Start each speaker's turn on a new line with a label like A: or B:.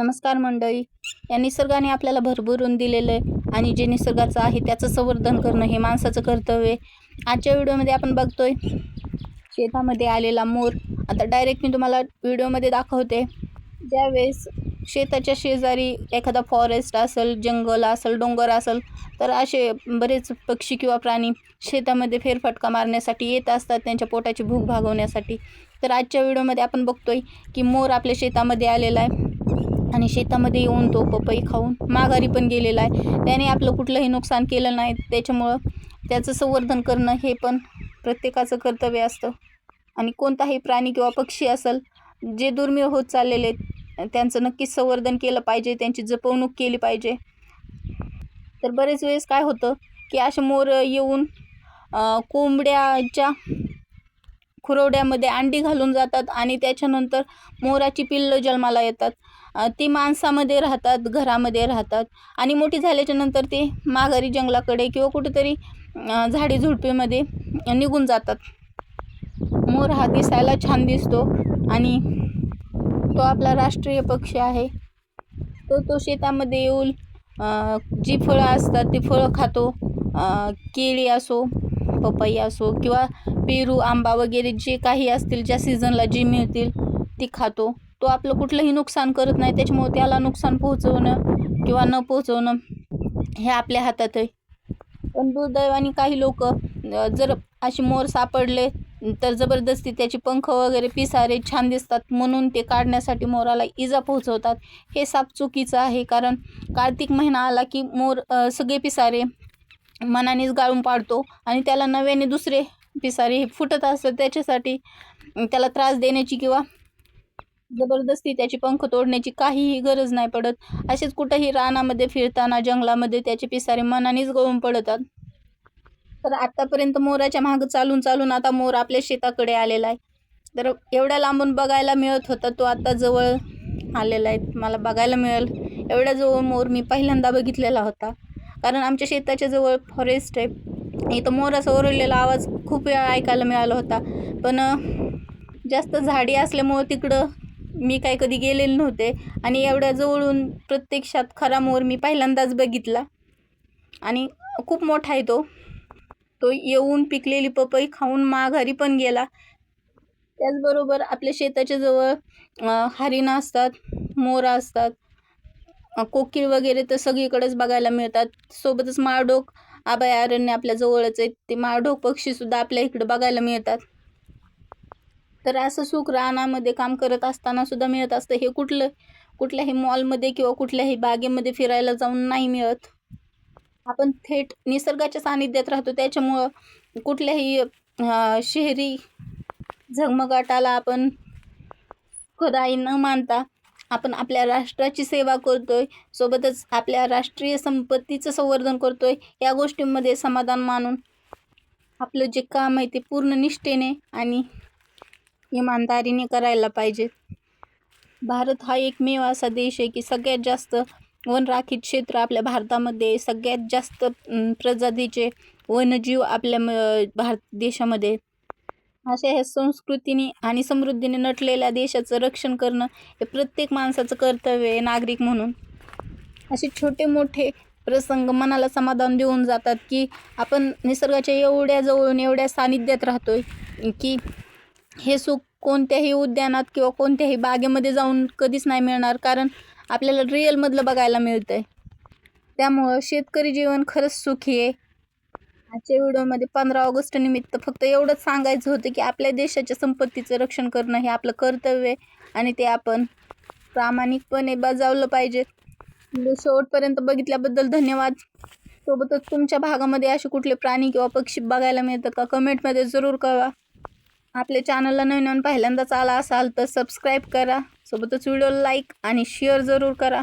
A: नमस्कार मंडळी. या निसर्गाने आपल्याला भरभरून दिलेलं आहे आणि जे निसर्गाचं आहे त्याचं संवर्धन करणं हे माणसाचं कर्तव्य आहे. आजच्या व्हिडिओमध्ये आपण बघतोय शेतामध्ये आलेला मोर. आता डायरेक्ट मी तुम्हाला व्हिडिओमध्ये दाखवते. ज्यावेळेस शेताच्या शेजारी एखादा फॉरेस्ट असेल जंगल असेल डोंगर असेल तर असे बरेच पक्षी किंवा प्राणी शेतामध्ये फेरफटका मारण्यासाठी येत असतात त्यांच्या पोटाची भूक भागवण्यासाठी. तर आजच्या व्हिडिओमध्ये आपण बघतोय की मोर आपल्या शेतामध्ये आलेला आहे. आणि शेतामध्ये येऊन तो पपई खाऊन माघारी पण गेलेला आहे. त्याने आपलं कुठलंही नुकसान केलं नाही. त्याच्यामुळं त्याचं संवर्धन करणं हे पण प्रत्येकाचं कर्तव्य असतं. आणि कोणताही प्राणी किंवा पक्षी असेल जे दुर्मिळ होत चाललेले आहेत त्यांचं नक्कीच संवर्धन केलं पाहिजे. त्यांची जपवणूक केली पाहिजे. तर बरेच वेळेस काय होतं की असे मोर येऊन कोंबड्याच्या खुरवड्यामध्ये अंडी घालून जातात आणि त्याच्यानंतर मोराची पिल्लं जन्माला येतात. ती माणसामध्ये राहतात घरामध्ये राहतात आणि मोठी झाल्याच्यानंतर ते माघारी जंगलाकडे किंवा कुठेतरी झाडी झुडपीमध्ये निघून जातात. मोर हा दिसायला छान दिसतो आणि तो आपला राष्ट्रीय पक्षी आहे. तो तो शेतामध्ये येऊन जी फळं असतात ती फळं खातो केळी असो पपई असो किंवा पेरू आंबा वगैरे जे काही असतील ज्या सीझनला जे मिळतील ती खातो. तो आपलं कुठलंही नुकसान करत नाही. त्याच्यामुळे त्याला नुकसान पोहोचवणं किंवा न पोहोचवणं हे आपल्या हातात आहे. पण दुर्दैवाने काही लोक जर असे मोर सापडले तर जबरदस्ती त्याची पंख वगैरे पिसारे छान दिसतात. म्हणून ते काढण्यासाठी मोराला इजा पोहोचवतात. हे साप चुकीचं आहे. कारण कार्तिक महिना आला की मोर सगळे पिसारे मनानेच गाळून पाडतो आणि त्याला नव्याने दुसरे पिसारे हे फुटत असतात त्याच्यासाठी त्याला त्रास देण्याची किंवा जबरदस्ती त्याची पंख तोडण्याची काहीही गरज नाही पडत. असेच कुठंही रानामध्ये फिरताना जंगलामध्ये त्याचे पिसारे मनानेच गळून पडतात. तर आत्तापर्यंत मोराच्या मागं चालून चालून आता मोर आपल्या शेताकडे आलेला आहे. तर एवढ्या लांबून बघायला मिळत होता तो आता जवळ आलेला आहे. मला बघायला मिळेल. एवढ्या जवळ मोर मी पहिल्यांदा बघितलेला होता. कारण आमच्या शेताच्या जवळ फॉरेस्ट आहे. इथं मोराचा ओरडलेला आवाज खूप वेळा ऐकायला मिळाला होता. पण जास्त झाडी असल्यामुळं तिकडं मी काय कधी गेलेले नव्हते. आणि एवढ्या जवळून प्रत्यक्षात खरा मोर मी पहिल्यांदाच बघितला. आणि खूप मोठा आहे तो. तो येऊन पिकलेली पपई खाऊन माघारी पण गेला. त्याचबरोबर आपल्या शेताच्या जवळ हरिणं असतात मोरा असतात. कोकीळ वगैरे तर सगळीकडेच बघायला मिळतात. सोबतच माळढोक अभयारण्य आपल्या जवळच आहे ते माळढोक पक्षीसुद्धा आपल्या इकडे बघायला मिळतात. तर असं सुख रानामध्ये काम करत असताना सुद्धा मिळत असतं. हे कुठलं कुठल्याही मॉलमध्ये किंवा कुठल्याही बागेमध्ये फिरायला जाऊन नाही मिळत. आपण थेट निसर्गाच्या सानिध्यात राहतो. त्याच्यामुळं कुठल्याही शहरी झगमगाटाला आपण खुदाई न मानता आपण आपल्या राष्ट्राची सेवा करतोय सोबतच आपल्या राष्ट्रीय संपत्तीचं संवर्धन करतोय या गोष्टींमध्ये समाधान मानून आपलं जे काम आहे ते पूर्ण निष्ठेने आणि इमानदारीने करायला पाहिजे. भारत हा एकमेव असा देश आहे की सगळ्यात जास्त वनराखीत क्षेत्र आपल्या भारतामध्ये सगळ्यात जास्त प्रजातीचे वन्यजीव आपल्या म- भारत देशामध्ये अशा ह्या संस्कृतीने आणि समृद्धीने नटलेल्या देशाचं रक्षण करणं हे प्रत्येक माणसाचं कर्तव्य आहे नागरिक म्हणून. असे छोटे मोठे प्रसंग मनाला समाधान देऊन जातात की आपण निसर्गाच्या एवढ्या जवळून एवढ्या सानिध्यात राहतोय की हे सुख कोणत्याही उद्यानात किंवा कोणत्याही बागेमध्ये जाऊन कधीच नाही मिळणार कारण आपल्याला रिअलमधलं बघायला मिळतं आहे त्यामुळं शेतकरी जीवन खरंच सुखी आहे. आजच्या व्हिडिओमध्ये पंधरा ऑगस्ट निमित्त फक्त एवढंच सांगायचं होतं की आपल्या देशाच्या संपत्तीचं रक्षण करणं हे आपलं कर्तव्य आहे आणि ते आपण प्रामाणिकपणे बजावलं पाहिजे. शेवटपर्यंत बघितल्याबद्दल धन्यवाद. सोबतच तुमच्या भागामध्ये असे कुठले प्राणी किंवा पक्षी बघायला मिळतात का? कमेंटमध्ये जरूर कळवा. आपल्या चॅनलला नवीन नवीन पहिल्यांदाच आला असाल तर सबस्क्राईब करा. सोबतच व्हिडिओला लाईक आणि शेअर जरूर करा.